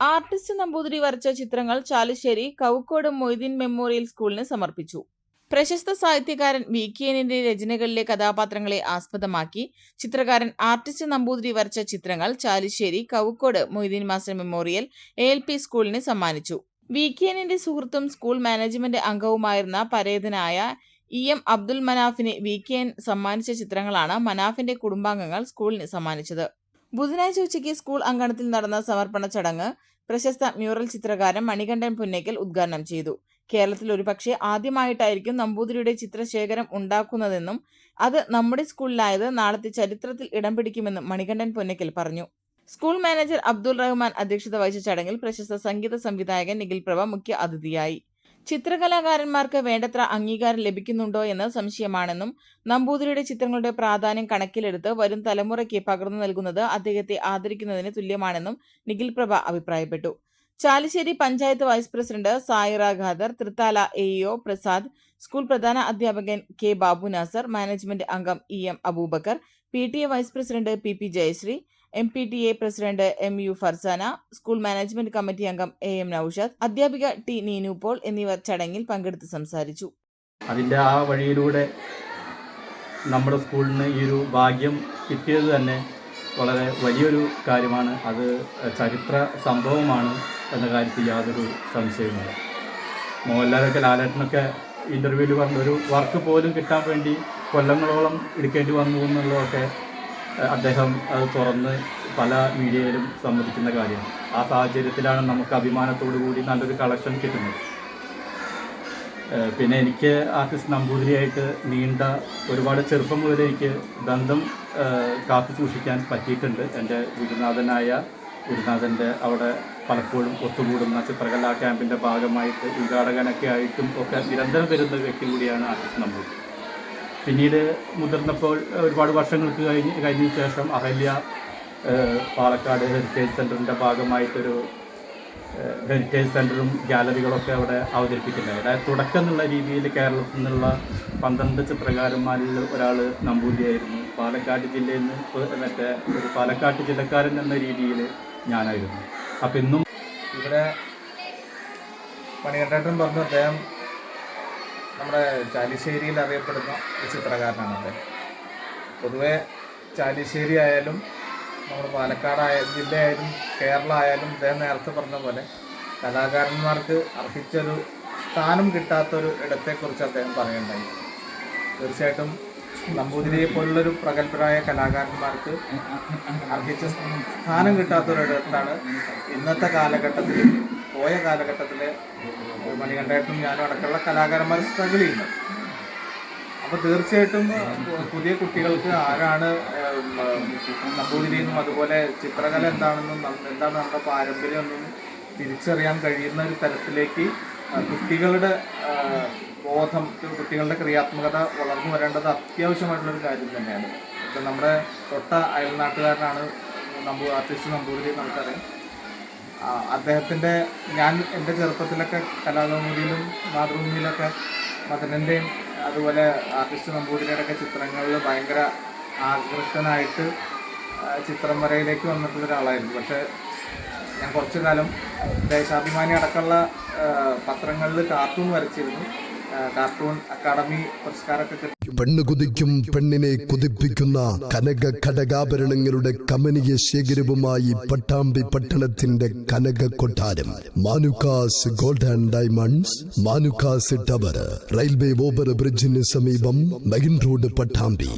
Artist Namboothiri വരച്ച ചിത്രങ്ങൾ Chalissery Kavukkode Moideen memorial സ്കൂളിന് സമർപ്പിച്ചു. പ്രശസ്ത സാഹിത്യകാരൻ വി കെ എന്നിന്റെ രചനകളിലെ കഥാപാത്രങ്ങളെ ആസ്പദമാക്കി. ചിത്രകാരൻ ആർട്ടിസ്റ്റ് നമ്പൂതിരി വരച്ച ചിത്രങ്ങൾ Chalissery Kavukkode Moideen master memorial A L P സ്കൂളിന് സമ്മാനിച്ചു. വി കെ എന്നിന്റെ സുഹൃത്തും സ്കൂൾ മാനേജ്മെന്റ് അംഗവുമായിരുന്ന പരേതനായ ഇ എം അബ്ദുൽ മനാഫിനെ വി കെ എൻ സമ്മാനിച്ച ചിത്രങ്ങളാണ് മനാഫിന്റെ കുടുംബാംഗങ്ങൾ സ്കൂളിന് സമ്മാനിച്ചത്. ബുധനാഴ്ച ഉച്ചയ്ക്ക് സ്കൂൾ അങ്കണത്തിൽ നടന്ന സമർപ്പണ ചടങ്ങ് പ്രശസ്ത മ്യൂറൽ ചിത്രകാരൻ മണികണ്ഠൻ പുന്നയ്ക്കൽ ഉദ്ഘാടനം ചെയ്തു. കേരളത്തിൽ ഒരുപക്ഷെ ആദ്യമായിട്ടായിരിക്കും നമ്പൂതിരിയുടെ ചിത്രശേഖരം ഉണ്ടാക്കുന്നതെന്നും അത് നമ്മുടെ സ്കൂളിലായത് നാളത്തെ ചരിത്രത്തിൽ ഇടം പിടിക്കുമെന്നും മണികണ്ഠൻ പൊന്നയ്ക്കൽ പറഞ്ഞു. സ്കൂൾ മാനേജർ അബ്ദുൾ റഹ്മാൻ അധ്യക്ഷത വഹിച്ച ചടങ്ങിൽ പ്രശസ്ത സംഗീത സംവിധായകൻ നിഖിൽ പ്രഭ മുഖ്യ അതിഥിയായി. ചിത്രകലാകാരന്മാർക്ക് വേണ്ടത്ര അംഗീകാരം ലഭിക്കുന്നുണ്ടോ എന്ന് സംശയമാണെന്നും നമ്പൂതിരിയുടെ ചിത്രങ്ങളുടെ പ്രാധാന്യം കണക്കിലെടുത്ത് വരും തലമുറയ്ക്ക് പകർന്നു നൽകുന്നത് അദ്ദേഹത്തെ ആദരിക്കുന്നതിന് തുല്യമാണെന്നും നിഖിൽ പ്രഭ അഭിപ്രായപ്പെട്ടു. Chalissery panchayat vice president Saira Khader Thrithala A O Prasad school പ്രധാന അധ്യാപകൻ കെ ബാബു നാസർ മാനേജ്മെന്റ് അംഗം E M Abubakker P T A vice president P P Jayasree M P T A president M U Farsana school management committee അംഗം A M Noushad അധ്യാപിക T Neenu Paul എന്നിവർ ചടങ്ങിൽ പങ്കെടുത്ത് സംസാരിച്ചു. അതിന്റെ ആ വഴിയിലൂടെ നമ്മുടെ സ്കൂളിന് ഈ ഒരു ഭാഗ്യം കിട്ടിയത് തന്നെ വളരെ വലിയൊരു കാര്യമാണ്. അത് ചരിത്ര സംഭവമാണ് എന്ന കാര്യത്തിൽ യാതൊരു സംശയവുമില്ല. മോഹൻലാലൊക്കെ ലാലേട്ടനൊക്കെ ഇന്റർവ്യൂവിൽ പറഞ്ഞ ഒരു വർക്ക് പോലും കിട്ടാൻ വേണ്ടി കൊല്ലങ്ങളോളം എടുക്കേണ്ടി വന്നു എന്നുള്ളതൊക്കെ അദ്ദേഹം അത് തുറന്ന് പല മീഡിയയിലും സമ്മതിക്കുന്ന കാര്യം. ആ സാഹചര്യത്തിലാണ് നമുക്ക് അഭിമാനത്തോടു കൂടി നല്ലൊരു കളക്ഷൻ കിട്ടുന്നത്. പിന്നെ എനിക്ക് ആർട്ടിസ്റ്റ് നമ്പൂതിരിയായിട്ട് നീണ്ട ഒരുപാട് ചെറുപ്പം മുതൽ എനിക്ക് ബന്ധം കാത്തു സൂക്ഷിക്കാൻ പറ്റിയിട്ടുണ്ട്. എന്റെ ഗുരുനാഥനായ ഗുരുനാഥന്റെ അവിടെ പലപ്പോഴും ഒത്തുകൂടുന്ന ചിത്രകലാ ക്യാമ്പിന്റെ ഭാഗമായിട്ട് ഉദ്ഘാടകനൊക്കെ ആയിട്ടും ഒക്കെ നിരന്തരം വരുന്ന വ്യക്തി കൂടിയാണ് ആർട്ടിസ്റ്റ് നമ്പൂതിരി. പിന്നീട് മുതിർന്നപ്പോൾ ഒരുപാട് വർഷങ്ങൾക്ക് കഴിഞ്ഞ് കഴിഞ്ഞ ശേഷം അഹല്യ പാലക്കാട് ഹെറിറ്റേജ് സെന്ററിന്റെ ഭാഗമായിട്ടൊരു ഹെറിറ്റേജ് സെന്ററും ഗാലറികളൊക്കെ അവിടെ അവതരിപ്പിക്കുന്നുണ്ട്. അതായത് തുടക്കം എന്നുള്ള രീതിയിൽ കേരളത്തിൽ നിന്നുള്ള പന്ത്രണ്ട് ചിത്രകാരന്മാരിൽ ഒരാൾ നമ്പൂതിരിയായിരുന്നു. പാലക്കാട് ജില്ലയിൽ നിന്ന് മറ്റേ ഒരു പാലക്കാട് ജില്ലക്കാരൻ എന്ന രീതിയിൽ ഞാനായിരുന്നു. അപ്പം ഇന്നും ഇവിടെ മണികണ്ഠേട്ടൻ പറഞ്ഞു അദ്ദേഹം നമ്മുടെ ചാലിശ്ശേരിയിൽ അറിയപ്പെടുന്ന ഒരു ചിത്രകാരനാണ് അദ്ദേഹം പൊതുവേ ചാലിശ്ശേരി ആയാലും നമ്മുടെ പാലക്കാടായ ജില്ലയായാലും കേരളം ആയാലും അദ്ദേഹം നേരത്തെ പറഞ്ഞ പോലെ കലാകാരന്മാർക്ക് അർഹിച്ചൊരു സ്ഥാനം കിട്ടാത്തൊരു ഇടത്തെക്കുറിച്ച് അദ്ദേഹം പറയുന്നുണ്ടായി തീർച്ചയായിട്ടും നമ്പൂതിരിയെ പോലുള്ളൊരു പ്രഗത്ഭരായ കലാകാരന്മാർക്ക് അർഹിച്ച സ്ഥാനം കിട്ടാത്തൊരിടത്താണ് ഇന്നത്തെ കാലഘട്ടത്തിൽ പോയ കാലഘട്ടത്തിലെ മണികണ്ഠേട്ടും ഞാനും അടക്കമുള്ള കലാകാരന്മാർ സ്ട്രഗിൾ ചെയ്യുന്നത് അപ്പോൾ തീർച്ചയായിട്ടും പുതിയ കുട്ടികൾക്ക് ആരാണ് നമ്പൂതിരിയെന്നും അതുപോലെ ചിത്രകല എന്താണെന്നും എന്താണ് നമ്മുടെ പാരമ്പര്യം എന്നും തിരിച്ചറിയാൻ കഴിയുന്ന ഒരു തരത്തിലേക്ക് കുട്ടികളുടെ ബോധം കുട്ടികളുടെ ക്രിയാത്മകത വളർന്നു വരേണ്ടത് അത്യാവശ്യമായിട്ടുള്ളൊരു കാര്യം തന്നെയാണ്. ഇപ്പം നമ്മുടെ തൊട്ട അയൽനാട്ടുകാരനാണ് നമ്പൂ ആർട്ടിസ്റ്റ് നമ്പൂതിരി നമുക്കറിയാം. അദ്ദേഹത്തിന്റെ ഞാൻ എന്റെ ചെറുപ്പത്തിലൊക്കെ കലാകൗമുദിയിലും മാതൃഭൂമിയിലൊക്കെ മദനന്റെയും അതുപോലെ ആർട്ടിസ്റ്റ് നമ്പൂതിരിയുടെ ഒക്കെ ചിത്രങ്ങളിൽ ഭയങ്കര ആകൃഷ്ടനായിട്ട് ചിത്രം വരയിലേക്ക് വന്നിട്ടുള്ള ഒരാളായിരുന്നു. പക്ഷേ ഞാൻ കുറച്ചു കാലം ദേശാഭിമാനി അടക്കമുള്ള പത്രങ്ങളിൽ കാർട്ടൂൺ വരച്ചിരുന്നു. കാർട്ടൂൺ അക്കാദമി പുരസ്കാരമൊക്കെ പെണ്ണ് കുതിക്കും പെണ്ണിനെ കുതിപ്പിക്കുന്ന കനക ഘടകാഭരണങ്ങളുടെ കമനീയ ശേഖരവുമായി പട്ടാമ്പി പട്ടണത്തിന്റെ കനക കൊട്ടാരം. Manukkas gold and diamonds Manukkas tower railway over ബ്രിഡ്ജിന് സമീപം മെയിൻ റോഡ് പട്ടാമ്പി.